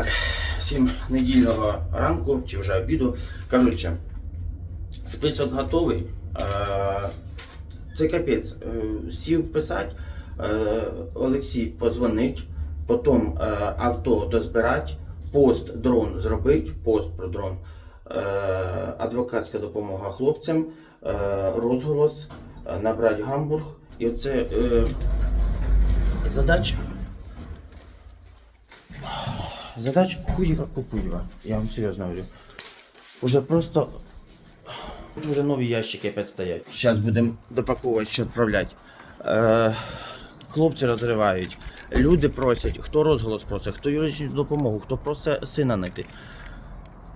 Так, всім недільного ранку чи вже обіду. Коротше, список готовий. Е, Це капець. Е, Сів писати, е, Олексій позвонить, потім авто дозбирать, пост дрон зробить, пост про дрон, адвокатська допомога хлопцям, розголос, набрати гамбург. І оце е, задача. Задач хуєва купуєва, я вам серйозно говорю. Уже просто. Тут вже нові ящики опять стоять. Зараз будемо допаковувати, що відправляти. Е, хлопці розривають, люди просять, хто розголос просить, хто юридичну допомогу, хто просить сина знайти.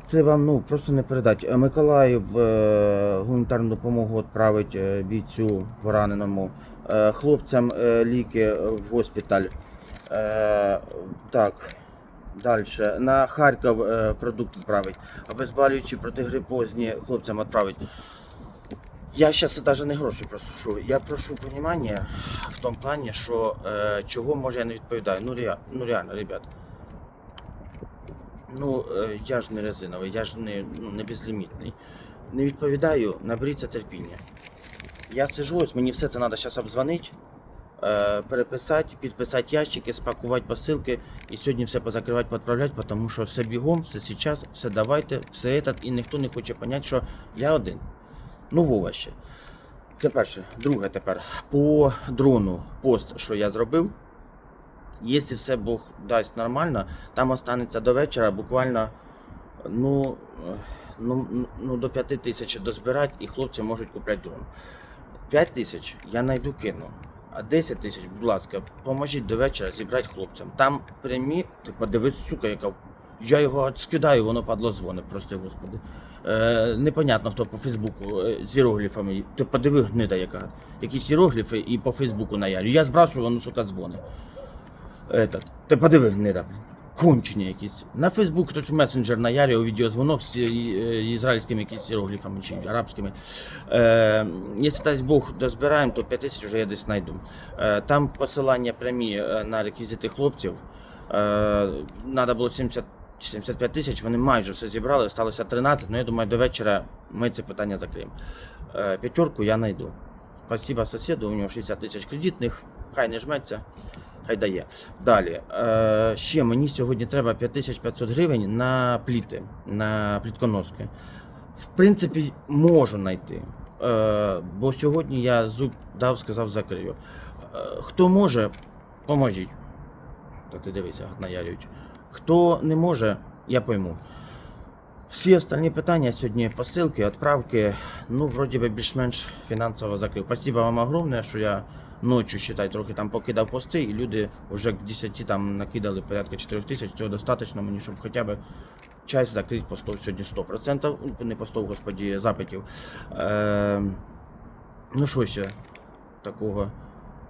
Це вам ну просто не передати. Е, Миколаїв е, гуманітарну допомогу відправить е, бійцю пораненому, е, хлопцям е, ліки в госпіталь. Е, так. Далі. На Харків е, продукт відправить. Обезболюючі протигрипозні хлопцям відправить. Я зараз навіть не гроші прошу. Я прошу розуміння в тому плані, що е, чого може я не відповідаю. Ну, rea, ну реально, ребят. Ну, е, я ж не резиновий, я ж не, ну, не безлімітний. Не відповідаю, наберіться терпіння. Я сижу, ось мені все це треба зараз обдзвонити, е, переписати, підписати ящики, спакувати посилки і сьогодні все позакривати, відправляти, тому що все бігом, все зараз, все давайте, все этот, і ніхто не хоче зрозуміти, що я один. Ну, Вова ще. Це перше. Друге тепер. По дрону пост, що я зробив. Якщо все Бог дасть нормально, там останеться до вечора буквально ну, е, ну, ну, до 5 тисяч дозбирати і хлопці можуть купляти дрон. 5 тисяч я знайду кину. А 10 тисяч, будь ласка, поможіть до вечора зібрати хлопцям. Там прямі, ти подивись, сука, яка. Я його скидаю, воно падло дзвонить, прости господи. Е, непонятно, хто по Фейсбуку е, з іерогліфами. Ти подиви гнида яка. Якісь іерогліфи і по Фейсбуку наярю. Я збрасую, воно, сука, дзвонить. Этот, ти подиви гнида. Кончені якісь. На Фейсбук хтось в месенджер наярив відеозвонок з е, ізраїльськими якісь іерогліфами чи арабськими. Е, якщо дасть Бог дозбираємо, то 5 тисяч вже я десь знайду. Е, там посилання прямі е, на реквізити хлопців. Е, Надо було 70 75 тисяч, вони майже все зібрали, сталося 13, ну я думаю, до вечора ми це питання закриємо. Е, П'ятерку я знайду. Спасибо сусіду, у нього 60 тисяч кредитних, хай не жметься, хай дає. Далі. Е, ще мені сьогодні треба 5500 гривень на пліти, на плітконоски. В принципі, можу знайти. Е, бо сьогодні я зуб дав, сказав, закрию. Е, хто може, поможіть. Та ти дивися, наярюють. Хто не може, я пойму. Всі остальні питання сьогодні посилки, відправки, ну, вроді би більш-менш фінансово закрив. Спасибо вам огромне, що я ночі, считай, трохи там покидав пости, і люди вже к 10 там накидали порядка 4 тисяч, цього достатньо мені, щоб хоча б часть закрити постов сьогодні 100%, ну, не постов, господі, запитів. Е, ну що ще такого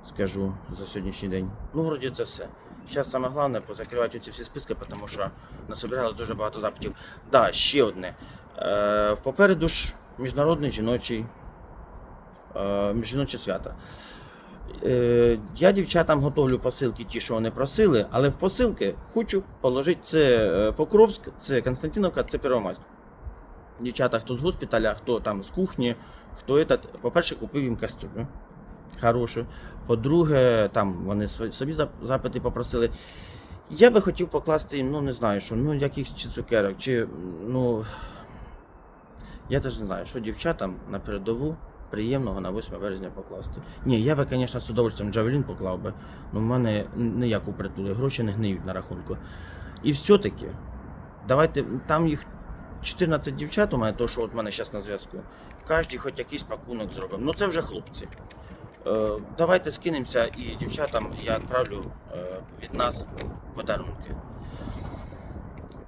скажу за сьогоднішній день? Ну, вроді це все. Зараз саме головне позакривати ці всі списки, тому що насобиралось дуже багато запитів. Да, ще одне. Е, попереду ж міжнародний жіночий е, жіноче свято. Е, я дівчатам готовлю посилки, ті, що вони просили, але в посилки хочу положити це е, Покровськ, це Константиновка, це Первомайськ. Дівчата, хто з госпіталя, хто там з кухні, хто этот, по-перше, купив їм кастрюлю хорошу. По-друге, там вони собі запити попросили. Я би хотів покласти їм, ну не знаю, що, ну якихось чи цукерок, чи ну. Я теж не знаю, що дівчатам на передову приємного на 8 березня покласти. Ні, я би, звісно, з удовольствием Джавелін поклав би, але в мене ніяк у притули, гроші не гниють на рахунку. І все-таки, давайте, там їх 14 дівчат у мене, то що от мене зараз на зв'язку. Кожен хоч якийсь пакунок зробимо. Ну це вже хлопці. Е, давайте скинемося і дівчатам я відправлю е, від нас подарунки.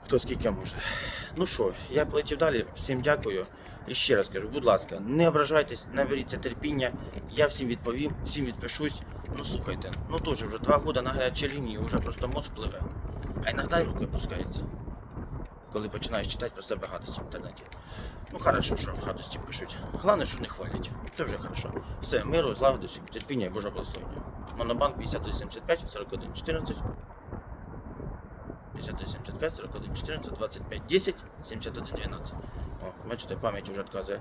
Хто скільки може. Ну що, я полетів далі. Всім дякую. І ще раз кажу, будь ласка, не ображайтесь, наберіться терпіння. Я всім відповім, всім відпишусь. Ну слухайте, ну теж вже два роки на гарячій лінії, вже просто мозк пливе. А іноді руки опускаються. Коли починаєш читати про себе гадості в інтернеті. Ну хорошо, що гадості пишуть. Головне, що не хвалять. Це вже хорошо. Все, миру, злагоди, всім терпіння і Божого благословення. Монобанк 5375 41 14. 53, 75, 41, 14, 25, 10, 71, 12. О, бачите, пам'ять вже відказує.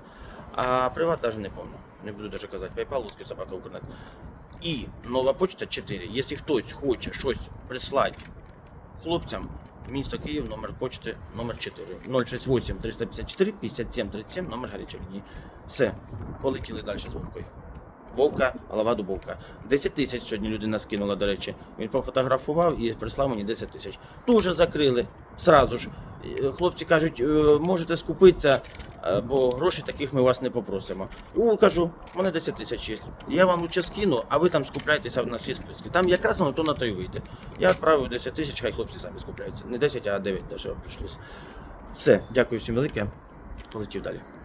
А приват навіть не помню. Не буду даже казати. PayPal, Луцький собака Укрнет. І нова почта 4. Якщо хтось хоче щось прислати хлопцям, місто Київ, номер почти номер 4. 068 354 57 37, номер гарячої лінії. Все, полетіли далі з Вовкою. Вовка, голова дубовка. 10 тисяч сьогодні людина скинула, до речі. Він пофотографував і прислав мені 10 тисяч. Дуже закрили. Сразу ж. Е, Хлопці кажуть, «Е, можете скупитися, е, бо грошей таких ми вас не попросимо. У, кажу, у мене 10 тисяч є. Я вам лучше скину, а ви там скупляйтеся на всі списки. Там якраз воно то на то вийде. Я відправив 10 тисяч, хай хлопці самі скупляються. Не 10, а 9 даже прийшлось. Все, дякую всім велике. Полетів далі.